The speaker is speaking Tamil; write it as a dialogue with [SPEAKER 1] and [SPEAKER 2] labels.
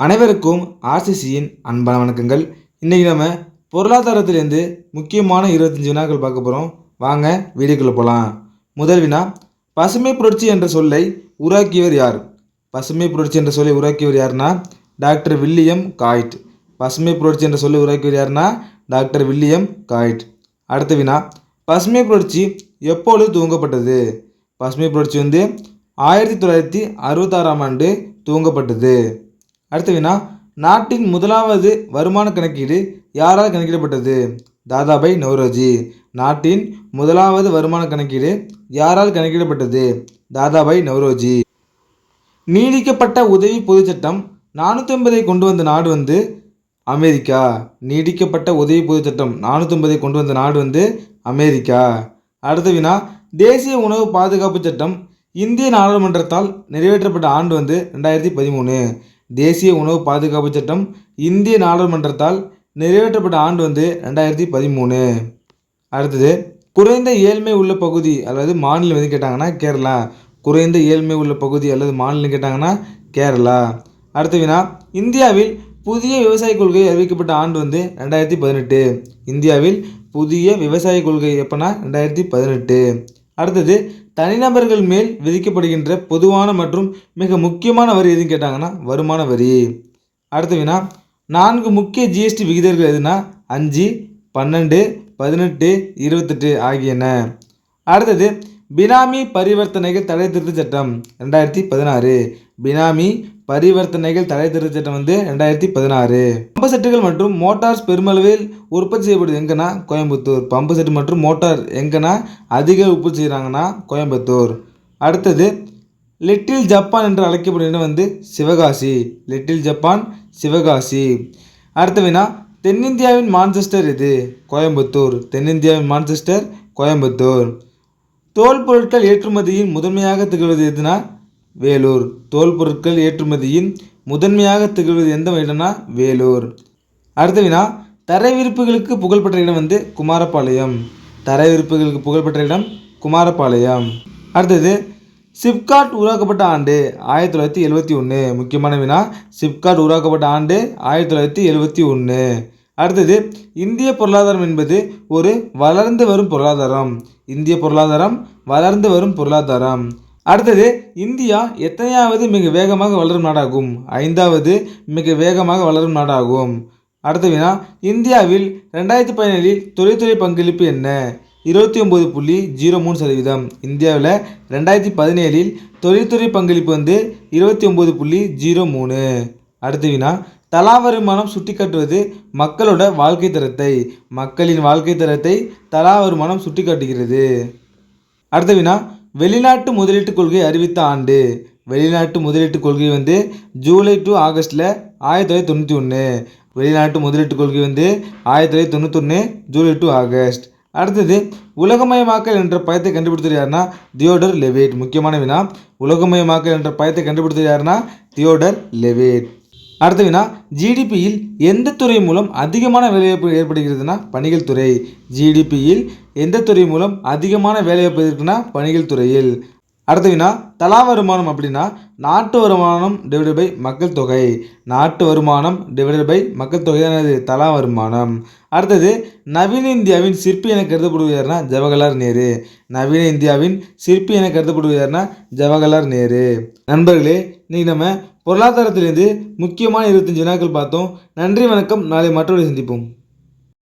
[SPEAKER 1] அனைவருக்கும் ஆர்சிசியின் அன்பான வணக்கங்கள். இன்றைக்கி நம்ம பொருளாதாரத்திலேருந்து முக்கியமான இருபத்தஞ்சி வினாக்கள் பார்க்க போகிறோம் வாங்க வீடியோக்குள்ளே போகலாம் முதல் வினா பசுமை புரட்சி என்ற சொல்லை உருவாக்கியவர் யார்? பசுமை புரட்சி என்ற சொல்லை உருவாக்கியவர் யாருன்னா டாக்டர் வில்லியம் காய்ட். பசுமை புரட்சி என்ற சொல்லை உருவாக்கியவர் யாருன்னா டாக்டர் வில்லியம் காய்ட். அடுத்த வினா பசுமை புரட்சி எப்பொழுது துவங்கப்பட்டது? பசுமை புரட்சி வந்து ஆயிரத்தி தொள்ளாயிரத்தி அறுபத்தாறாம் ஆண்டு துவங்கப்பட்டது. அடுத்த வினா நாட்டின் முதலாவது வருமான கணக்கீடு யாரால் கணக்கிடப்பட்டது? தாதாபாய் நவ்ரோஜி நாட்டின் முதலாவது வருமான கணக்கீடு யாரால் கணக்கிடப்பட்டது? தாதாபாய் நவ்ரோஜி நீடிக்கப்பட்ட உதவி பொதுச் சட்டம் நானூற்றி ஐம்பதை கொண்டு வந்த நாடு வந்து அமெரிக்கா. நீடிக்கப்பட்ட உதவி பொதுச் சட்டம் நானூற்றி ஐம்பதை கொண்டு வந்த நாடு வந்து அமெரிக்கா. அடுத்த வினா தேசிய உணவு பாதுகாப்பு சட்டம் இந்திய நாடாளுமன்றத்தால் நிறைவேற்றப்பட்ட ஆண்டு வந்து ரெண்டாயிரத்தி பதிமூணு. தேசிய உணவு பாதுகாப்பு சட்டம் இந்திய நாடாளுமன்றத்தால் நிறைவேற்றப்பட்ட ஆண்டு வந்து ரெண்டாயிரத்தி பதிமூணு. அடுத்தது குறைந்த ஏழ்மை உள்ள பகுதி அல்லது மாநிலம் எது கேட்டாங்கன்னா கேரளா. குறைந்த ஏழ்மை உள்ள பகுதி அல்லது மாநிலம் கேட்டாங்கன்னா கேரளா. அடுத்த வினா இந்தியாவில் புதிய விவசாய கொள்கை அறிவிக்கப்பட்ட ஆண்டு வந்து ரெண்டாயிரத்தி பதினெட்டு. இந்தியாவில் புதிய விவசாய கொள்கை எப்போனா ரெண்டாயிரத்தி பதினெட்டு. அடுத்தது தனிநபர்கள் மேல் விதிக்கப்படுகின்ற பொதுவான மற்றும் மிக முக்கியமான வரி எதுன்னு கேட்டாங்கன்னா வருமான வரி. அடுத்த வினா நான்கு முக்கிய ஜிஎஸ்டி விகிதங்கள் எதுனா அஞ்சு பன்னெண்டு பதினெட்டு இருபத்தெட்டு ஆகியன. அடுத்தது பினாமி பரிவர்த்தனைகள் தடை திருத்த சட்டம் ரெண்டாயிரத்தி பதினாறு. பினாமி பரிவர்த்தனைகள் தடை திருத்த சட்டம் வந்து ரெண்டாயிரத்தி பதினாறு. பம்பு செட்டுகள் மற்றும் மோட்டார்ஸ் பெருமளவில் உற்பத்தி செய்யப்படுது எங்கன்னா கோயம்புத்தூர். பம்பு செட்டு மற்றும் மோட்டார் எங்கன்னா அதிக உற்பத்தி செய்கிறாங்கன்னா கோயம்புத்தூர். அடுத்தது லிட்டில் ஜப்பான் என்று அழைக்கப்படும் இடம் வந்து சிவகாசி. Little Japan Sivakasi. அடுத்த வினா தென்னிந்தியாவின் மான்செஸ்டர் இது கோயம்புத்தூர். தென்னிந்தியாவின் மான்செஸ்டர் கோயம்புத்தூர். தோல் பொருட்கள் ஏற்றுமதியின் முதன்மையாக திகழ்வது எதுனா வேலூர். தோல் பொருட்கள் ஏற்றுமதியின் முதன்மையாக திகழ்வது எந்த இடம்னா வேலூர். அடுத்த வினா தரை விரிப்புகளுக்கு புகழ்பெற்ற இடம் வந்து குமாரபாளையம் தரை விரிப்புகளுக்கு புகழ்பெற்ற இடம் குமாரபாளையம் அடுத்தது சிப்காட் உருவாக்கப்பட்ட ஆண்டு ஆயிரத்தி தொள்ளாயிரத்தி எழுபத்தி ஒன்று முக்கியமான வினா சிப்காட் உருவாக்கப்பட்ட ஆண்டு ஆயிரத்தி தொள்ளாயிரத்தி எழுபத்தி ஒன்று அடுத்தது இந்திய பொருளாதாரம் என்பது ஒரு வளர்ந்து வரும் பொருளாதாரம். இந்திய பொருளாதாரம் வளர்ந்து வரும் பொருளாதாரம். அடுத்தது இந்தியா எத்தனையாவது மிக வேகமாக வளரும் நாடாகும்? ஐந்தாவது மிக வேகமாக வளரும் நாடாகும். அடுத்த வினா இந்தியாவில் ரெண்டாயிரத்தி பதினேழில் தொழில்துறை பங்களிப்பு என்ன? இருபத்தி ஒம்பது புள்ளி ஜீரோ மூணு சதவீதம். இந்தியாவில் ரெண்டாயிரத்தி பதினேழில் தொழில்துறை பங்களிப்பு வந்து இருபத்தி ஒம்பது புள்ளி ஜீரோ மூணு அடுத்த வினா தலா வருமானம் சுட்டிக்காட்டுவது மக்களோட வாழ்க்கை தரத்தை. மக்களின் வாழ்க்கை தரத்தை தலா வருமானம் சுட்டிக்காட்டுகிறது. அடுத்த வினா வெளிநாட்டு முதலீட்டு கொள்கை அறிவித்த ஆண்டு. வெளிநாட்டு முதலீட்டு கொள்கை வந்து ஜூலை டு ஆகஸ்ட்டில் ஆயிரத்தி தொள்ளாயிரத்தி தொண்ணூற்றி ஒன்று வெளிநாட்டு முதலீட்டு கொள்கை வந்து ஆயிரத்தி தொள்ளாயிரத்தி தொண்ணூத்தொன்று ஜூலை டு ஆகஸ்ட். அடுத்தது உலகமயமாக்கல் என்ற பயத்தை கண்டுபிடித்தது யாருன்னா தியோடர் லெவேட். முக்கியமான வினா உலகமயமாக்கல் என்ற பயத்தை கண்டுபிடித்தது யாருன்னா தியோடர் லெவேட். அடுத்த வினா ஜிடிபியில் எந்த துறை மூலம் அதிகமான வேலைவாய்ப்பு ஏற்படுகிறதுனா பணிகள் துறை. ஜிடிபியில் எந்த துறை மூலம் அதிகமான வேலைவாய்ப்பு இருக்குன்னா பணிகள் துறையில். அடுத்த வினா தலா வருமானம் அப்படின்னா நாட்டு வருமானம் டிவைடட் பை மக்கள் தொகை. நாட்டு வருமானம் டிவைடட் பை மக்கள் தொகை தான் தலா வருமானம். அடுத்தது நவீன இந்தியாவின் சிற்பி என கருதப்படுவது யாருன்னா ஜவஹர்லால் நேரு. நவீன இந்தியாவின் சிற்பி என கருதப்படுவது யாருன்னா ஜவஹர்லால் நேரு. நண்பர்களே இன்றைக்கி நம்ம பொருளாதாரத்திலிருந்து முக்கியமான இருபத்தஞ்சு வினாக்கள் பார்த்தோம். நன்றி வணக்கம். நாளை மற்றொரு சந்திப்போம்.